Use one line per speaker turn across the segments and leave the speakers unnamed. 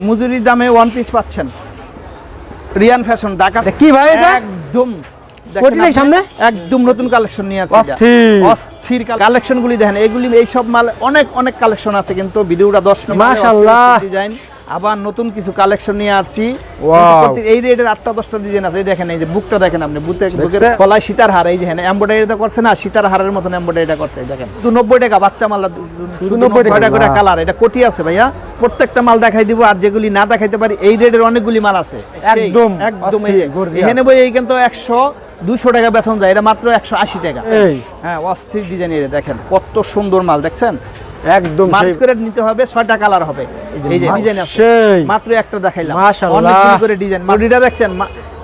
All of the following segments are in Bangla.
মজুরির দামে ওয়ান পিস পাচ্ছেন রিয়ান ফ্যাশন ঢাকা
কি ভাই এটা?
একদম
সামনে?
একদম নতুন কালেকশন নিয়ে আসছে
অস্থির।
অস্থির কালেকশন গুলি দেখেন এগুলি এই সব মাল অনেক অনেক কালেকশন আছে কিন্তু ভিডিওটা দশ মিনিট
মাশাআল্লাহ।
ডিজাইন আবার নতুন কিছু কালেকশন নিয়ে আসছি। এই রেটের আটটা দশটা ডিজাইন আছে। এই দেখেন এই যে বুকটা দেখেন আপনি। বুকে বুকের গলায় সীতার হার। এই যে এমব্রয়ডারিটা করছে না সীতার হারের মতন এমব্রয়ডারিটা করছে। দেখেন শুধু নব্বই টাকা বাচ্চা মাল নব্বই
টাকা।
করে কালার এটা কোটি আছে ভাইয়া। প্রত্যেকটা মাল দেখাই দিব আর যেগুলি না দেখাইতে পারি এই রেটের অনেকগুলি মাল আছে।
একদম,
একদম এই। এখানে বই এই কিন্তু একশো দুশো টাকা বেতন যায়। এটা মাত্র একশো আশি টাকা। হ্যাঁ অস্থির ডিজাইনের দেখেন কত সুন্দর মাল দেখছেন?
একদম সেই-
করে নিতে হবে ছয়টা কালার হবে। এই যে ডিজাইন আছে। মাত্র একটা দেখাইলাম।
মাশাআল্লাহ।
অনেকগুলি করে ডিজাইন বডিটা দেখছেন?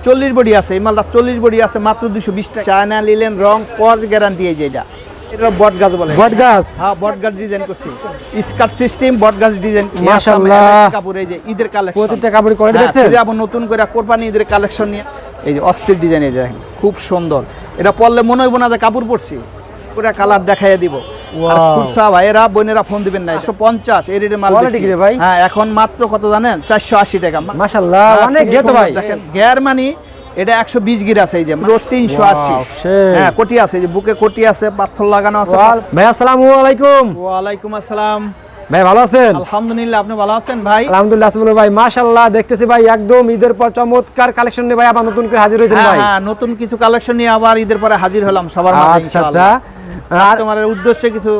চল্লিশ বডি আছে এই মালটা চল্লিশ বডি আছে মাত্র দুশো বিশ টাকা। চায়না লিলেন রং কজ গ্যারান্টি এই যে এটা। এটা বট গাছ বলে।
বট গাছ
হ্যাঁ বট গাছ ডিজাইন করছি। স্কার্ট সিস্টেম বট গাছ ডিজাইন
মাশাআল্লাহ।
কাপড় এই যে ঈদের কালেকশন
কাপড় কোয়ালিটি দেখছেন?
আবার নতুন করে কোরবানি ঈদের কালেকশন নিয়ে। এই যে অস্থির ডিজাইন এই দেখেন খুব সুন্দর। এটা পরলে মনে হইব না যে কাপড় পরছি। পুরো কালার দেখাইয়া দিব. খুরসা ভাইয়েরা বোনেরা ফোন দিবেন না একশো পঞ্চাশ এই রেটে মাল
ভাই?
হ্যাঁ এখন মাত্র কত জানেন? চারশো আশি টাকা।
অনেক। ভাই।
দেখেন গিয়ার মানি এটা একশো বিশ গির আছে এই যে তিনশো আশি। হ্যাঁ কোটি আছে যে বুকে কোটি আছে পাথর লাগানো আছে।
ভাই আসসালামু আলাইকুম।
ওয়ালাইকুম আসসালাম।
ভাই ভালো আছেন?
আলহামদুলিল্লাহ আপনি ভালো আছেন ভাই?
আলহামদুলিল্লাহ ভাই। মাশাআল্লাহ দেখতেছি ভাই একদম ঈদের পর চমৎকার কালেকশন নিয়ে ভাই আবার নতুন করে হাজির হয়েছেন
হ্যাঁ
ভাই।
হ্যাঁ নতুন কিছু কালেকশন নিয়ে আবার ঈদের পরে হাজির হলাম সবার মাঝে
আচ্ছা আচ্ছা।
কাস্টমারের উদ্দেশ্যে কিছু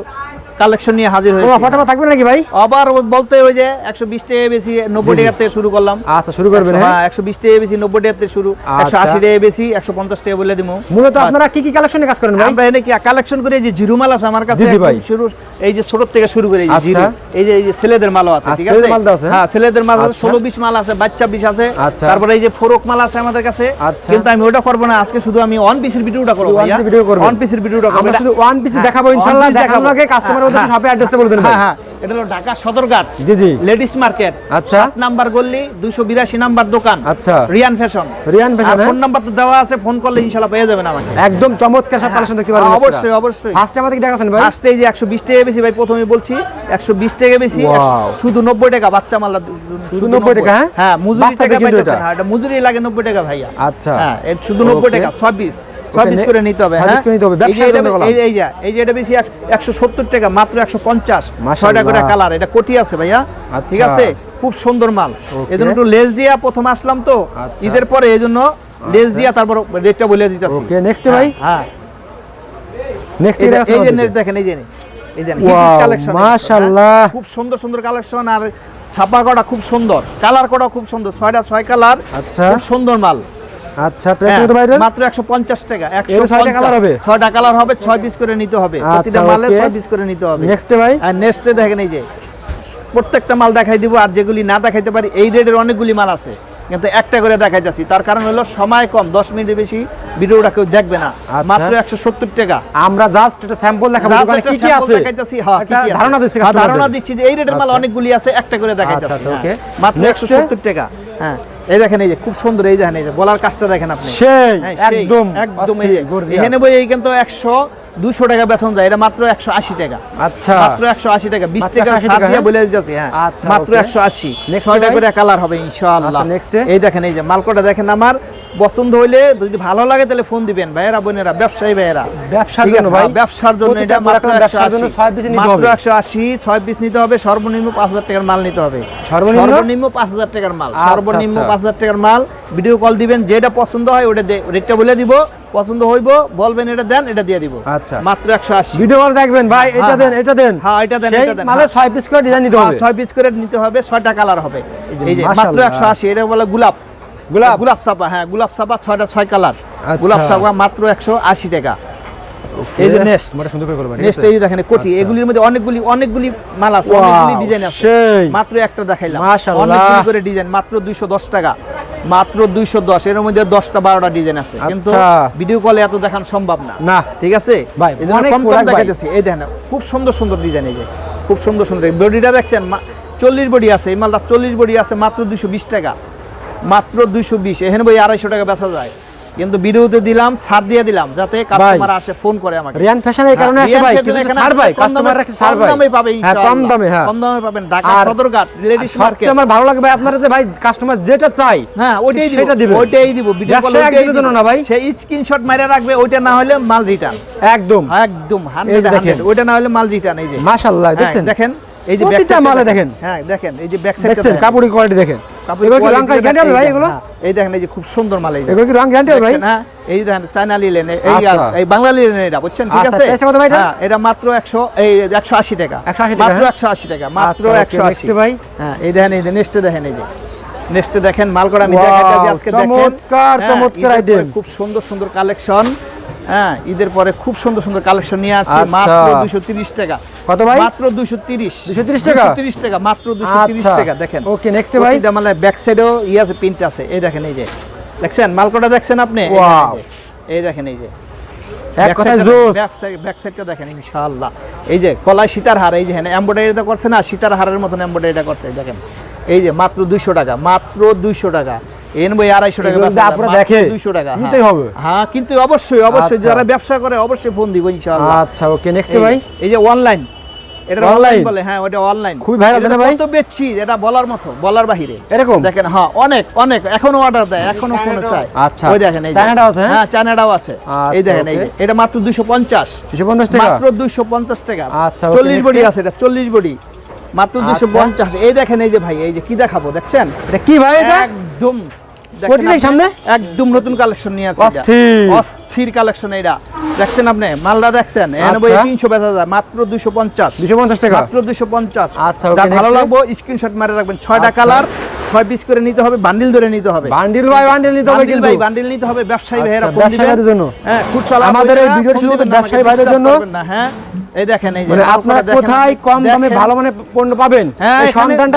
কালেকশন নিয়ে হাজির হয়েছি।
অফারটা থাকবে নাকি ভাই?
আবার বলতে ওই যে একশো বিশ টাকা বেশি নব্বই টাকা থেকে শুরু করলাম।
আচ্ছা শুরু করবেন হ্যাঁ?
হ্যাঁ একশো বিশ টাকা বেশি নব্বই টাকা থেকে শুরু। একশো আশি টাকা বেশি একশো পঞ্চাশ টাকা বলে দিব
মূলত আপনারা কি কি কালেকশনে কাজ করেন ভাই?
আমরা এনে কি কালেকশন করে এই যে জিরু মাল আছে আমার কাছে শুরু এই যে ছোট থেকে শুরু করে এই যে
আচ্ছা।
জিরু এই যে এই যে ছেলেদের মালও আছে
আর
ঠিক
ছেলেদের
আছে?
মাল আছে?
হ্যাঁ? ছেলেদের মাল আছে
আচ্ছা।
ষোলো বিশ মাল আছে বাচ্চা বিশ আছে।
আচ্ছা।
তারপরে এই যে ফোরক মাল আছে আমাদের কাছে।
আচ্ছা।
কিন্তু আমি ওটা করব না আজকে শুধু আমি ওয়ান পিসের ভিডিওটা করব ভাইয়া।
piece video করবেন।
ওয়ান পিসের ভিডিওটা করব।
আমরা শুধু ওয়ান পিস
হ্যাঁ,
দেখাবো ইনশাআল্লাহ দেখানোর আগে কাস্টমারের
শুধু 90 টাকা বাচ্চা মাল
শুধু টাকা
মজুরি লাগে 90 টাকা ভাইয়া।
আচ্ছা।
হ্যাঁ শুধু
90
টাকা
26
হ্যাঁ? ছয়টা খুব সুন্দর মাল। এজন্য একটু লেস দিয়া প্রথম আসলাম তো। ঈদের পরে লেস দিয়া তারপর রেটটা বলে
হ্যাঁ, ভাই?
হ্যাঁ। দেখেন এই যে সুন্দর কালেকশন আর খুব সুন্দর। কালার খুব সুন্দর। ছয়টা ছয় কালার খুব সুন্দর মাল।
আচ্ছা প্রাইস
হ্যাঁ,
কত ভাই এটার?
মাত্র একশো পঞ্চাশ টাকা একশো
এর ছয়টা colour হবে?
কালার হবে ছয় পিস করে নিতে হবে
আচ্ছা,
প্রতিটা মালে
okay.
ছয় পিস করে নিতে হবে
ভাই?
আর নেক্সটে দেখেন এই যে প্রত্যেকটা মাল দেখাই দিব আর যেগুলি না দেখাইতে পারি এই রেটের অনেকগুলি মাল আছে কিন্তু একটা করে দেখাইতেছি তার কারণ হলো সময় কম দশ মিনিটের বেশি ভিডিওটা কেউ দেখবে না
আচ্ছা।
মাত্র একশো সত্তর টাকা
আমরা জাস্ট একটা স্যাম্পল দেখাবো কি কি আছে
দেখাইতাছি, হ্যাঁ, কি কি আছে।
ধারণা দিচ্ছি
হ্যাঁ, ধারণা দিচ্ছি যে এই রেটের মাল
আচ্ছা।
অনেকগুলি আছে একটা করে দেখাইতাছি
আচ্ছা,
হ্যাঁ। মাত্র একশো? সত্তর টাকা হ্যাঁ এই দেখেন এই যে খুব সুন্দর এই দেখেন এই যে বলার কাজটা দেখেন আপনি।
সেই
হ্যাঁ,
একদম
একদম এই যে। এখানে বই এই কিন্তু একশো দুশো টাকা বেতন যায় এটা মাত্র একশো আশি টাকা।
আচ্ছা।
মাত্র একশো আশি টাকা বিশ
মাত্র
টাকা ছাড় দিয়ে
হ্যাঁ?
বলে দিতেছি হ্যাঁ।
আচ্ছা,
মাত্র
okay.
একশো আশি।
Next
ছয়টা
ভাই?
করে কালার হবে ইনশাআল্লাহ।
আচ্ছা,
এই দেখেন এই যে মালকোটা দেখেন আমার। পছন্দ হইলে যদি ভালো লাগে তাহলে ফোন দিবেন ভাইয়েরা বোনেরা ব্যবসায়ী ভাইয়েরা
ব্যবসার জন্য ভাই
হ্যাঁ, ব্যবসার জন্য এটা মাত্র
প্রোডাক্টের ব্যবসার জন্য
180
ছয় piece নিতে
মাত্র
হবে।
একশো আশি ছয় পিস নিতে হবে সর্বনিম্ন পাঁচ হাজার টাকার মাল নিতে হবে
সর্বনিম্ন?
সর্বনিম্ন পাঁচ হাজার টাকার মাল
আচ্ছা,
সর্বনিম্ন
আচ্ছা।
পাঁচ হাজার টাকার মাল ভিডিও কল দিবেন যেটা পছন্দ হয় ওটা রেটটা বলে দিব পছন্দ হইব বলবেন এটা দেন এটা দিয়ে দিব
আচ্ছা।
মাত্র একশো আশি
ভিডিও কল দেখবেন ভাই এটা
হ্যাঁ,
দেন
হ্যাঁ।
এটা দেন
হ্যাঁ, এটা দেন, এটা দেন, হ্যাঁ।
ছয় পিস করে ডিজাইন নিতে হবে
ছয় পিস করে নিতে হবে ছয়টা কালার হবে
এই যে
মাত্র
মাশাআল্লাহ।
একশো আশি এটা বলে গোলাপ
গোলাপ?
গোলাপ চাপা হ্যাঁ গোলাপ চাপা ছয়টা ছয় কালার।
আচ্ছা।
গোলাপ চাপা মাত্র একশো আশি টাকা। এই যে নেক্সট।
সুন্দর করে করবেন।
নেক্সট এই দেখেন কোটি এগুলির মধ্যে অনেকগুলি অনেকগুলি মাল আছে অনেকগুলি ডিজাইন আছে। মাত্র একটা দেখাইলাম। অনেকগুলি করে ডিজাইন মাত্র 210 টাকা। মাত্র 210 এর মধ্যে 10টা 12টা ডিজাইন আছে। কিন্তু
আচ্ছা।
ভিডিও কলে এত দেখানো সম্ভব না।
না।
ঠিক আছে? এই জন্য কম কম দেখাইতেছি। এই দেখেন খুব সুন্দর সুন্দর ডিজাইন এই যে। খুব সুন্দর সুন্দর। বডিটা দেখছেন চল্লিশ বডি আছে। এই মালটা চল্লিশ বডি আছে মাত্র দুইশো বিশ টাকা। মাত্র দুইশো বিশ। এখানে বই আড়াইশো টাকা বেচা যায়। কিন্তু ভিডিওতে দিলাম ছাড় দিয়ে দিলাম যাতে কাস্টমার আসে ফোন করে আমাকে।
রিয়ান ফ্যাশন এই কারণে
হ্যাঁ,
আসে ভাই কিছু ছাড় ভাই কাস্টমাররা কিছু ছাড়
কম দামে পাবে
হ্যাঁ কম দামে হ্যাঁ।
কম দামে পাবেন। ঢাকা সদরঘাট লেডিস মার্কেট
আমার ভালো লাগে ভাই আপনারা যে ভাই কাস্টমার যেটা চাই
হ্যাঁ ওইটাই দিব
সেটা দিবেন।
ওইটাই দিব ভিডিও কল
একদিনের জন্য না ভাই।
সেই স্ক্রিনশট মাইরা রাখবে ওইটা না হলে মাল রিটার্ন
একদম।
একদম 100
যে দেখেন।
ওইটা না হলে মাল রিটার্ন এই যে।
মাশাআল্লাহ
হ্যাঁ,
দেখছেন?
দেখেন এই যে
প্রতিটা
back
মালে দেখেন।
হ্যাঁ দেখেন এই যে ব্যাক সাইড
কাপড়ের কোয়ালিটি দেখেন। এগুলো কি রং গ্যারান্টি হবে ভাই এগুলো?
এই দেখেন এই যে খুব সুন্দর মাল এই
এগুলো কি রং গ্যারান্টি ভাই?
দেখছেন, হ্যাঁ? এই দেখেন চায়না লিলেন এই। এই বাংলা লিলেন এটা বুঝছেন? ঠিক আছে?
প্রাইসটা কত ভাই এটা?
হ্যাঁ এটা মাত্র 100 এই 180 টাকা।
180 টাকা,
মাত্র
হ্যাঁ?
180 টাকা মাত্র
আচ্ছা, okay,
180
ভাই।
হ্যাঁ এই দেখেন এই যে নেক্সটে দেখেন এই যে। নেক্সটে দেখেন মালকরা আমি
Wow,
আজকে দেখেন।
চমৎকার,
হ্যাঁ,
চমৎকার
খুব সুন্দর সুন্দর কালেকশন হ্যাঁ ঈদের পরে খুব সুন্দর সুন্দর কালেকশন নিয়ে আসছি।
আচ্ছা।
মাত্র 230 টাকা।
কত ভাই?
মাত্র 230
230 টাকা?
230 টাকা মাত্র 230
আচ্ছা।
টাকা দেখেন।
Okay, next ভাই।
প্রতিটা মানে ব্যাক সাইডেও ই আছে প্রিন্ট আছে। এই দেখেন এই যে। দেখছেন? মালকোটা দেখছেন আপনি? এই দেখেন, এই যে। এই দেখেন এই যে।
এক কথায় জোস।
ব্যাক সাইডটা দেখেন ইনশাআল্লাহ। এই যে কলাই সীতার হার এই যে হ্যাঁ এমব্রয়ডারিটা করছে না সীতার হারের মতন এমব্রয়ডারিটা করছে দেখেন। এই যে মাত্র 200 টাকা মাত্র 200 টাকা। এন বই আড়াইশো টাকা
এগুলো যদি
বেচা যায়,
আপনারা
মাত্র
দেখে,
200 টাকা হ্যাঁ।
হবে।
হ্যাঁ কিন্তু অবশ্যই অবশ্যই
আচ্ছা।
যারা ব্যবসা করে অবশ্যই ফোন দিব ইনশাআল্লাহ।
আচ্ছা ওকে নেক্সট
এই-
ভাই।
এই যে অনলাইন এটা অনলাইন বলে হ্যাঁ ওটা অনলাইন
খুবই viral আছে ভাই?
কত বেচছি এটা বলার মতো বলার বাহিরে।
এরকম?
দেখেন হ্যাঁ অনেক অনেক এখনও অর্ডার দেয় এখনও ফোনে চায়।
আচ্ছা।
ওই দেখেন এই যে।
চায়নাটাও আছে, হ্যাঁ?
চায়নাটাও আছে। এই দেখেন এই এটা মাত্র 250
250 টাকা?
মাত্র 250 টাকা।
আচ্ছা, okay,
40 বডি আছে এটা 40 বডি। মাত্র 250 এই দেখেন এই যে ভাই এই যে কি দেখাবো দেখছেন?
এটা কি ভাই এটা?
একদম। দেখেন?
সামনে?
একদম নতুন কালেকশন নিয়ে আসছে
অস্থির।
অস্থির কালেকশন এটা। দেখছেন আপনি? মালটা দেখছেন? এনবই
আচ্ছা।
তিনশো বেচা যায়। মাত্র দুশো পঞ্চাশ।
250 টাকা?
মাত্র দুশো পঞ্চাশ।
আচ্ছা, okay,
ভালো লাগবে স্ক্রিনশট মারে রাখবেন। ছয়টা
আচ্ছা।
কালার ছয় পিস করে নিতে হবে বান্ডিল ধরে নিতে হবে।
বান্ডিল ভাই বান্ডিল নিতে হবে কিন্তু।
ভাই বান্ডিল নিতে হবে। ব্যবসায়ী
আচ্ছা,
ভাইয়েরা ফোন
ব্যবসায়ী
দিবেন।
ভাইদের জন্য।
হ্যাঁ খুচরা
আমাদের এই ভিডিওর শুরুতে ব্যবসায়ী ভাইদের জন্য।
হ্যাঁ? এই দেখেন এই যে
মানে আপনারা কোথায় কম দামে ভালো মানে পণ্য পাবেন?
হ্যাঁ
এই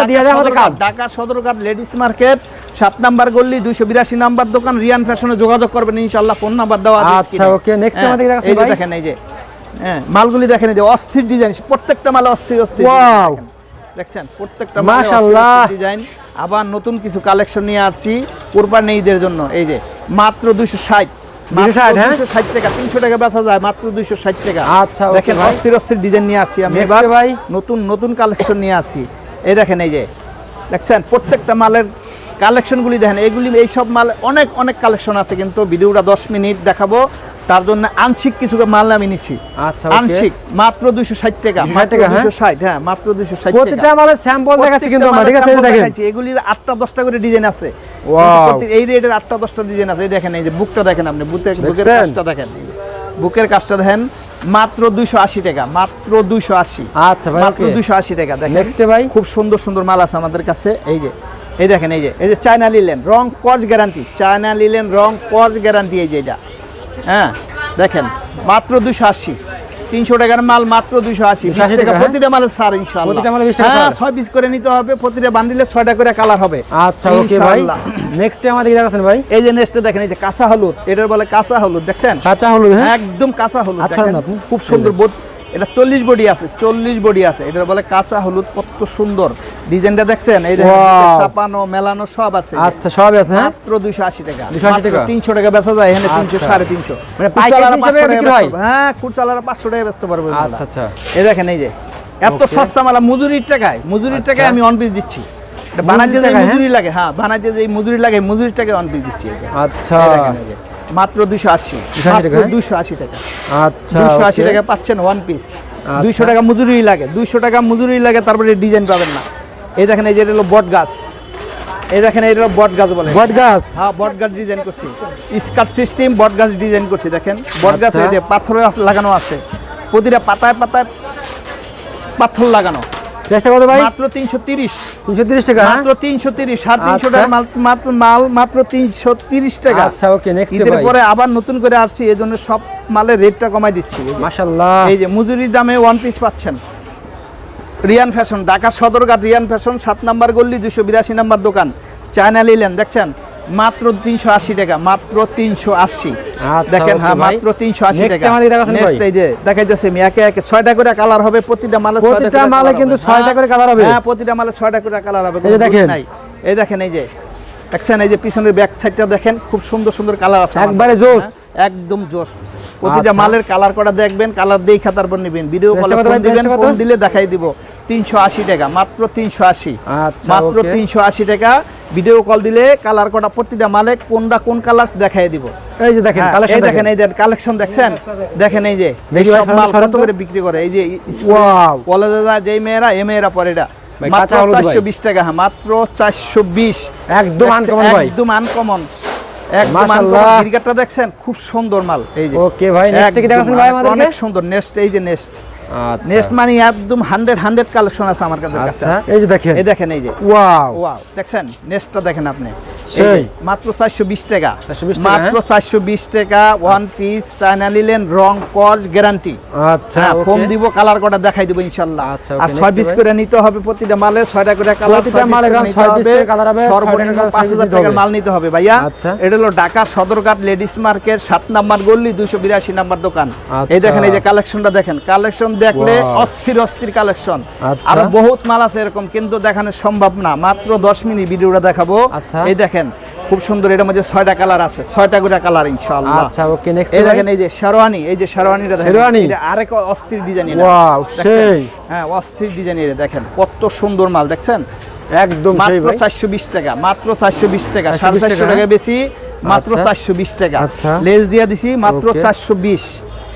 দিয়ে যায় আমাদের কাজ।
Dhaka Sadarghat ladies market. সাত নাম্বার গল্লি দুইশো বিরাশি নাম্বার দোকান রিয়ান ফ্যাশনে যোগাযোগ করবেন ইনশাল্লাহ ফোন নাম্বার দেওয়া
আচ্ছা, okay, next
হ্যাঁ,
আমাদের
এই যে দেখেন এই যে হ্যাঁ মালগুলি দেখেন এই যে অস্থির ডিজাইন প্রত্যেকটা মালে অস্থির অস্থির দেখেন। দেখছেন? প্রত্যেকটা
মাশাআল্লাহ।
ডিজাইন আবার নতুন কিছু কালেকশন নিয়ে আসছি কোরবানি ঈদের জন্য এই যে মাত্র দুইশো ষাট।
260, হ্যাঁ?
দুশো ষাট টাকা তিনশো টাকা বেচা যায় মাত্র দুইশো ষাট টাকা।
আচ্ছা, okay,
দেখেন অস্থির অস্থির ডিজাইন নিয়ে আসছি আমি
Next ভাই।
নতুন নতুন কালেকশন নিয়ে আসছি। এই দেখেন এই যে দেখছেন? প্রত্যেকটা মালের কালেকশনগুলি দেখেন এইগুলি এই সব মাল অনেক অনেক কালেকশন আছে কিন্তু ভিডিওটা দশ মিনিট দেখাবো। তার জন্য আংশিক কিছু মাল আমি নিচ্ছি।
আচ্ছা,
আংশিক মাত্র দুইশো ষাট টাকা
260
মাত্র
টাকা, হ্যাঁ?
দুইশো ষাট হ্যাঁ মাত্র দুইশো ষাট
প্রতিটা
টাকা
আমাদের স্যাম্পল দেখাচ্ছি কিন্তু আমরা ঠিক আছে? এই
এগুলির আটটা দশটা করে ডিজাইন আছে। এই রেটের আটটা দশটা ডিজাইন আছে। এই দেখেন এই যে বুকটা দেখেন আপনি বুকের বুকের কাজটা দেখেন। বুকের কাজটা দেখেন মাত্র দুইশো আশি টাকা মাত্র দুইশো আশি।
আচ্ছা
মাত্র দুইশো আশি টাকা দেখেন।
ভাই।
খুব সুন্দর সুন্দর মাল আছে আমাদের কাছে এই যে। এই দেখেন এই যে এই যে চায়না লিলেন রং কজ গ্যারান্টি চায়না লিলেন রং কজ গ্যারান্টি এই যে এটা। হ্যাঁ দেখেন মাত্র দুইশো আশি তিনশো টাকার মাল মাত্র দুইশো আশি বিশ টাকা
হ্যাঁ?
প্রতিটা মালের
20 টাকা
হ্যাঁ ছয় পিস করে নিতে হবে প্রতিটা বান্ডিলে ছয়টা করে কালার হবে
আচ্ছা ওকে ভাই। নেক্সট আমাদের দেখাচ্ছেন ভাই।
এই যে নেক্সটে দেখেন এই যে কাঁচা হলুদ এটার বলে কাঁচা হলুদ দেখছেন?
কাঁচা হলুদ হ্যাঁ?
একদম কাঁচা হলুদ
আচ্ছা।
খুব সুন্দর এটা চল্লিশ বডি আছে চল্লিশ বডি আছে। এটার বলে কাঁচা হলুদ কত সুন্দর। ডিজাইনটা দেখছেন? এই চাপানো মেলানো সব আছে
আচ্ছা সবই আছে হ্যাঁ?
মাত্র দুইশো আশি টাকা।
280 টাকা?
তিনশো টাকা বেচা যায় এখানে তিনশো
আচ্ছা।
সাড়ে তিনশো।
মানে পাইকারি
খুচরারা
300
পাঁচশো
টাকা
টাকা
বিক্রি
বেচতে পারবে। হ্যাঁ খুচরারা পাঁচশো টাকা বেচতে পারবে
আচ্ছা আচ্ছা।
এই দেখেন এই যে এত সস্তা মালা মজুরির টাকায় মজুরির। টাকায় আমি অন পিস দিচ্ছি। এটা বানাতে যে
হ্যাঁ?
মজুরি লাগে হ্যাঁ বানাতে যে মজুরি লাগে মজুরির টাকায় অন পিস দিচ্ছি
আচ্ছা।
মাত্র দুশো আশি।
280
মাত্র
টাকা, হ্যাঁ?
দুশো আশি টাকা।
আচ্ছা
দুশো আশি টাকা পাচ্ছেন ওয়ান পিস
আচ্ছা।
দুইশো টাকা মজুরি লাগে দুইশো টাকা মজুরি লাগে তারপরে ডিজাইন পাবেন না। এই দেখেন এই যে এটা হলো বট গাছ। এই দেখেন এটা হলো বট গাছ বলে।
বট গাছ?
হ্যাঁ বট গাছ ডিজাইন করছি। স্কার্ট সিস্টেম বট গাছ ডিজাইন করছি দেখেন। বট গাছ
আচ্ছা।
যে পাথর লাগানো আছে। প্রতিটা পাতায় পাতায় পাথর লাগানো।
চেষ্টা কত ভাই?
মাত্র তিনশো তিরিশ।
তিনশো তিরিশ টাকা হ্যাঁ?
মাত্র তিনশো তিরিশ। সাড়ে তিনশো
আচ্ছা।
টাকা মাত্র মাল মাত্র তিনশো তিরিশ টাকা।
আচ্ছা ওকে নেক্সট ভাই।
পরে আবার নতুন করে আসছি এই জন্য সব মালের রেটটা কমাই দিচ্ছি।
মাশাআল্লাহ।
এই যে মজুরির দামে ওয়ান পিস পাচ্ছেন। রিয়ান ফ্যাশন ঢাকা সদরঘাট রিয়ান ফ্যাশন সাত নাম্বার গল্লি দুশো বিরাশি নাম্বার দোকান। চায়না লিলেন দেখছেন? মাত্র তিনশো আশি টাকা মাত্র তিনশো আশি
আচ্ছা,
দেখেন হ্যাঁ মাত্র তিনশো আশি
Next
টাকা
আমাদের দেখাচ্ছেন ভাই।
এই যে দেখাইতেছে আমি একে একে করে কালার হবে প্রতিটা মালে
প্রতিটা মালে কিন্তু
হ্যাঁ,
করে colour হবে।
হ্যাঁ প্রতিটা মালে করে কালার হবে
এই দেখেন।
এই দেখেন এই যে দেখছেন এই যে পিছনের ব্যাক সাইডটা দেখেন খুব সুন্দর সুন্দর কালার আছে
একবারে জোস।
হ্যাঁ, একদম জোস প্রতিটা
আচ্ছা।
মালের কালার করা দেখবেন কালার দেখে তারপর নেবেন ভিডিও কলে? দিবেন দিলে দেখাই দিব তিনশো আশি টাকা মাত্র তিনশো আশি।
আচ্ছা,
মাত্র. তিনশো আশি টাকা। ভিডিও কল দিলে কালার করা প্রতিটা মালে কোনটা কোন কালার দেখাই দিব।
এই যে দেখেন
হ্যাঁ, এই দেখেন এই দেখেন। কালেকশন দেখছেন? দেখেন এই যে সব মাল কত করে বিক্রি করে এই যে
Wow.
কলেজে যায় যেই মেয়েরা এ মেয়েরা পরে এটা। মাত্র। চারশো বিশ টাকা হ্যাঁ মাত্র চারশো বিশ।
একদম uncommon ভাই।
একদম আনকমন একদম আনকমন দেখছেন? খুব সুন্দর মাল এই যে।
ভাই, next কি দেখাচ্ছেন ভাই আমাদেরকে?
অনেক সুন্দর নেক্সট এই যে নেক্সট নেক্সট মানে একদম হান্ড্রেড হান্ড্রেড কালেকশন আছে আমার কাছে।
আচ্ছা এই যে দেখেন।
এই দেখেন। এই যে
ওয়াও
ওয়াও দেখছেন নেক্সটটা দেখেন আপনি।
সেই।
মাত্র চারশো বিশ টাকা। মাত্র চারশো বিশ টাকা ওয়ান পিস চায়না নিলেন রং গ্যারান্টি
আচ্ছা
হ্যাঁ ফোন
okay।
দিব কালার কটা দেখাই দিব ইনশাল্লাহ।
আচ্ছা,
আর ছয় পিস করে নিতে হবে প্রতিটা মালে ছয়টা করে কালার সর্বনিম্ন পাঁচ হাজার টাকার মাল নিতে হবে ভাইয়া।
আচ্ছা।
এটা হলো ঢাকা সদরঘাট লেডিস মার্কেট সাত নাম্বার গল্লি দুইশো বিরাশি নাম্বার দোকান।
আচ্ছা।
এই দেখেন এই যে কালেকশনটা দেখেন। কালেকশন দেখলে অস্থির অস্থির কালেকশন। আরও বহুত মাল আছে এরকম কিন্তু দেখানো সম্ভব না। মাত্র দশ মিনিট ভিডিওটা দেখাবো। এই দেখেন দেখেন খুব সুন্দর এটার মধ্যে ছয়টা কালার আছে ছয়টা গোটা কালার ইনশাআল্লাহ।
আচ্ছা,
এই দেখেন এই যে শেরওয়ানি এই যে শেরওয়ানিটা
শেরওয়ানি।
আরেক অস্থির ডিজাইন
ওয়াও সেই।
হ্যাঁ অস্থির ডিজাইন এটা দেখেন কত সুন্দর মাল দেখছেন?
একদম সেই ভাই।
মাত্র টাকা মাত্র
420
টাকা 450
টাকা?
বেশি মাত্র
আচ্ছা।
420 টাকা।
আচ্ছা।
লেজ দিয়া দিছি মাত্র 420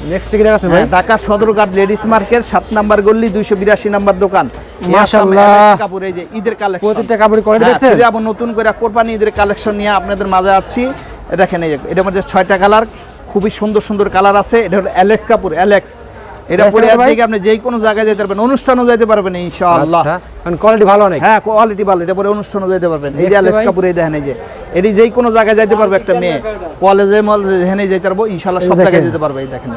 নেক্সট কি দেখাচ্ছেন ভাই।
হ্যাঁ, ঢাকা সদরঘাট লেডিস মার্কেট সাত নাম্বার গলি দুইশো বিরাশি নাম্বার দোকান।
মাশাআল্লাহ।
কাপড় কাপুর এই যে ঈদের কালেকশন
প্রতিটা কাপড় করে দেখছেন?
আবার নতুন করে কোরবানি ঈদের কালেকশন নিয়ে আপনাদের মাঝে আসছি। দেখেন এই যে এটার মধ্যে ছয়টা কালার খুবই সুন্দর সুন্দর কালার আছে। এটা হলো এলেক্স কাপড় অ্যালেক্স এটা পরে থেকে আপনি যে কোনো জায়গায় যেতে পারবেন অনুষ্ঠানও যেতে পারবেন ইনশাআল্লাহ।
আচ্ছা কারণ কোয়ালিটি ভালো অনেক।
হ্যাঁ কোয়ালিটি ভালো এটা পরে অনুষ্ঠানও যেতে পারবেন। এই যে কাপুর এই দেখেন এই যে এটি যে কোনো জায়গায় যাইতে পারবে একটা মেয়ে। কলেজে মল যেখানে যেতে পারব ইনশাআল্লাহ সব জায়গায় যেতে পারবে এই দেখেন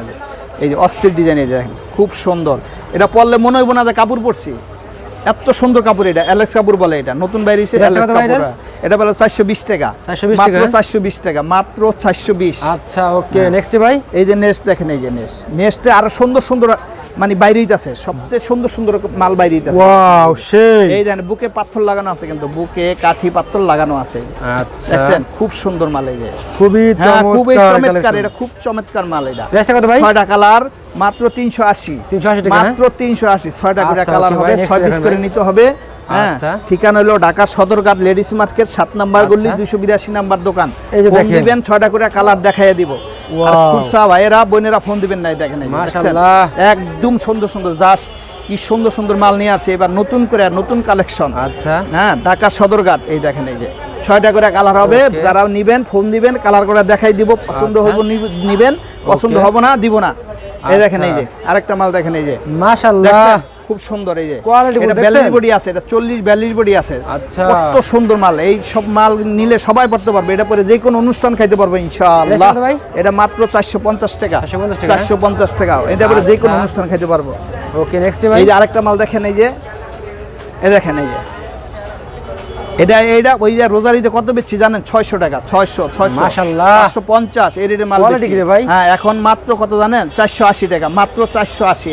এই যে। অস্থির ডিজাইন এই দেখেন খুব সুন্দর। এটা পরলে মনে হইব না যে কাপড় পরছি। এত সুন্দর কাপড় এটা অ্যালেক্স কাপুর বলে এটা নতুন বাইরে এসে
এটা
অ্যালেক্স কাপুর এটা বলে চারশো বিশ টাকা।
420 টাকা?
চারশো বিশ টাকা মাত্র চারশো বিশ।
আচ্ছা ওকে নেক্সট ভাই?
এই যে নেস্ট দেখেন এই যে নেস্ট নেস্টে আরও সুন্দর সুন্দর মানে বাইরেই আছে সবচেয়ে সুন্দর সুন্দর মাল বাইরেই আছে
ওয়াও সেই।
এই দেখেন বুকে পাথর লাগানো আছে কিন্তু বুকে কাঠি পাথর লাগানো আছে।
আচ্ছা।
দেখছেন খুব সুন্দর মাল এই যে।
খুবই
হ্যাঁ খুবই
চমৎকার
চমৎকার এটা খুব চমৎকার মাল এটা।
প্রাইসটা কত ভাই?
ছয়টা কালার মাত্র তিনশো আশি
380 টাকা,
মাত্র তিনশো আশি ছয়টা করে
আচ্ছা,
কালার
okay
হবে ছয় পিস করে নিতে হবে হ্যাঁ
আচ্ছা।
ঠিকানা হলো ঢাকা সদরঘাট লেডিস মার্কেট সাত নাম্বার গল্লি
আচ্ছা।
দুইশো বিরাশি নাম্বার দোকান ফোন। দিবেন ছয়টা করে কালার দেখাইয়া দিব খুরসা ভাইয়েরা বোনেরা ফোন দিবেন নাই দেখেন। একদম সুন্দর সুন্দর জাস্ট কি সুন্দর সুন্দর মাল নিয়ে আসছে এবার নতুন করে নতুন কালেকশন
আচ্ছা
হ্যাঁ ঢাকা সদরঘাট এই দেখেন এই যে ছয়টা করে কালার হবে. যারা নিবেন ফোন দিবেন কালার করে দেখাই দিব পছন্দ
আচ্ছা।
হব নিবেন পছন্দ. হব না দিব না এই দেখেন এই
আচ্ছা।
যে আরেকটা মাল দেখেন এই যে।
মাশাআল্লাহ।
খুব সুন্দর এই যে। এটা
দেখছেন?
বডি আছে এটা চল্লিশ ব্যালির বডি আছে।
আচ্ছা।
কত সুন্দর মাল। এই সব মাল নিলে সবাই পড়তে পারবে। এটা পরে যে কোনো অনুষ্ঠান খাইতে পারবে ইনশাআল্লাহ? এটা মাত্র চারশো পঞ্চাশ টাকা।
450 টাকা?
চারশো পঞ্চাশ টাকা। এটা পরে যে কোনো
আচ্ছা।
অনুষ্ঠান খাইতে পারব।
ওকে নেক্সট ভাই।
এই যে আরেকটা মাল দেখেন এই যে। এই দেখেন এই যে। এটা এইটা ওই যে রোজারিতে কত বেচছি জানেন? ছয়শো টাকা ছয়শো ছয়শো। পাঁচশো পঞ্চাশ এই রেটে মাল
ভাই?
হ্যাঁ এখন মাত্র কত জানেন? চারশো আশি টাকা মাত্র চারশো আশি?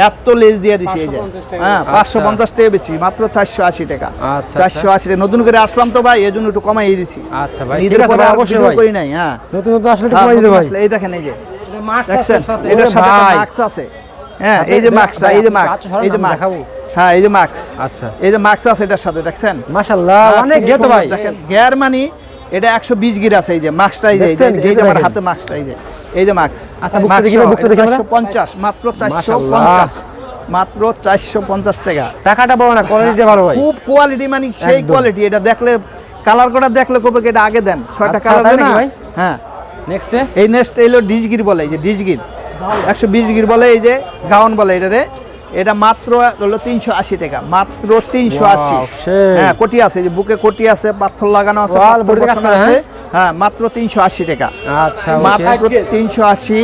এত লেজ দিয়ে দিছি এই যে। হ্যাঁ পাঁচশো পঞ্চাশ টাকা বেচি মাত্র চারশো আশি টাকা।
আচ্ছা,
চারশো আশি টাকা। নতুন করে আসলাম তো ভাই এই জন্য একটু কমাই দিছি।
আচ্ছা ভাই
ঈদের পরে
অবশ্যই
করি নাই হ্যাঁ।
নতুন নতুন আসলে
হ্যাঁ,
কমাই দিতে ভাই।
এই দেখেন এই যে। দেখছেন? এটার সাথে মাস্ক আছে। হ্যাঁ এই যে
দেখ-
মাস্ক এই যে মাস্ক এই যে মাস্ক। হ্যাঁ এই যে মাস্ক
আচ্ছা।
এই যে মাস্ক আছে এটার সাথে দেখছেন?
মাশাআল্লাহ অনেক গেতো ভাই।
দেখেন গিয়ার মানি এটা একশো বিশ গির আছে এই যে যে এই যে- আমার হাতে যে এই যে মাস্ক
আচ্ছা, বুকটা দেখি বুকটা
মাত্র চারশো
মাশাআল্লাহ।
পঞ্চাশ মাত্র চারশো পঞ্চাশ টাকা।
টাকাটা পাবো না কোয়ালিটিটা ভালো ভাই।
খুব কোয়ালিটি মানে সেই কোয়ালিটি এটা দেখলে কালার করা দেখলে কবে এটা আগে দেন? ছয়টা
আচ্ছা,
কালার
তাই
দেন না? হ্যাঁ।
নেক্সটে
এই নেক্সট এলো ডিজগির বলে এই যে ডিজগির একশো বিশ গির বলে এই যে গাউন বলে এটা রে এটা মাত্র হলো তিনশো আশি টাকা মাত্র তিনশো আশি। হ্যাঁ কোটি আছে যে বুকে কোটি আছে পাথর লাগানো আছে আছে। হ্যাঁ? মাত্র তিনশো আশি টাকা।
আচ্ছা
মাত্র তিনশো আশি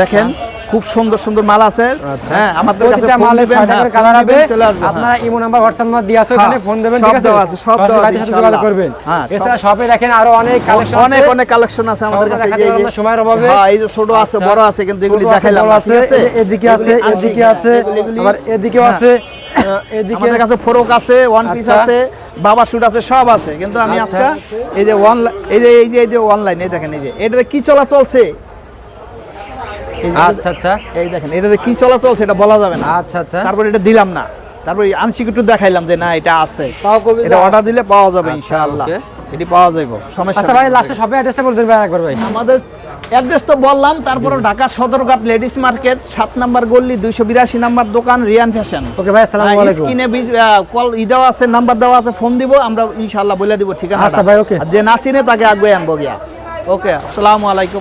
দেখেন। খুব সুন্দর সুন্দর মাল আছে
আচ্ছা।
হ্যাঁ আমাদের কাছে
মালে
হ্যাঁ,
কালার হবে
হ্যাঁ।
আপনারা ইমো নাম্বার হোয়াটসঅ্যাপ নাম্বার দিয়ে আছে
হ্যাঁ,
ওখানে ফোন দেবেন ঠিক আছে
দেওয়া আছে, সব
সরাসরি
দেওয়া আছে।
যোগাযোগ করবেন
হ্যাঁ,
এছাড়া শপে দেখেন আরও অনেক কালেকশন
অনেক অনেক কালেকশন আছে আমাদের কাছে এই যে-
সময়ের অভাবে।
হ্যাঁ এই যে ছোট আছে
আচ্ছা।
বড় আছে কিন্তু এগুলি দেখাইলাম
আছে,
ঠিক আছে
এদিকে আছে এদিকে আছে আবার এদিকেও
হ্যাঁ।
আছে এদিকে
আমাদের কাছে ফ্রক আছে ওয়ান পিস
আচ্ছা।
আছে বাবা শুট আছে সব আছে কিন্তু আমি। আজকে এই যে অনলাইন এই যে এই যে এই যে অনলাইন এই দেখেন এই যে এটাতে কি চলা চলছে
আচ্ছা আচ্ছা।
এই দেখেন। এটাতে কি চলা চলছে বলা যাবে না।
আচ্ছা আচ্ছা।
তারপর এটা দিলাম না। তারপর আংশিক একটু দেখাইলাম যে না এটা আছে। এটা অর্ডার দিলে পাওয়া যাবে ইনশাআল্লাহ। এটি পাওয়া যাবে সমস্যা
আচ্ছা ভাই লাস্টে শপে অ্যাড্রেসটা বলতে ভাই একবার ভাই।
আমাদের অ্যাড্রেস তো বললাম তারপরে ঢাকা সদরঘাট লেডিস মার্কেট সাত নাম্বার গল্লি দুইশো বিরাশি নাম্বার দোকান রিয়ান ফ্যাশন।
ওকে ভাই আসসালামু আলাইকুম।
স্ক্রিনে কল ই দেওয়া আছে নাম্বার দেওয়া আছে ফোন দিব আমরা ইনশাআল্লাহ বলে দিব ঠিকানা
আচ্ছা ভাই, ওকে।
যে না চিনে তাকে আগে আনব গিয়া। ওকে আসসালামু আলাইকুম।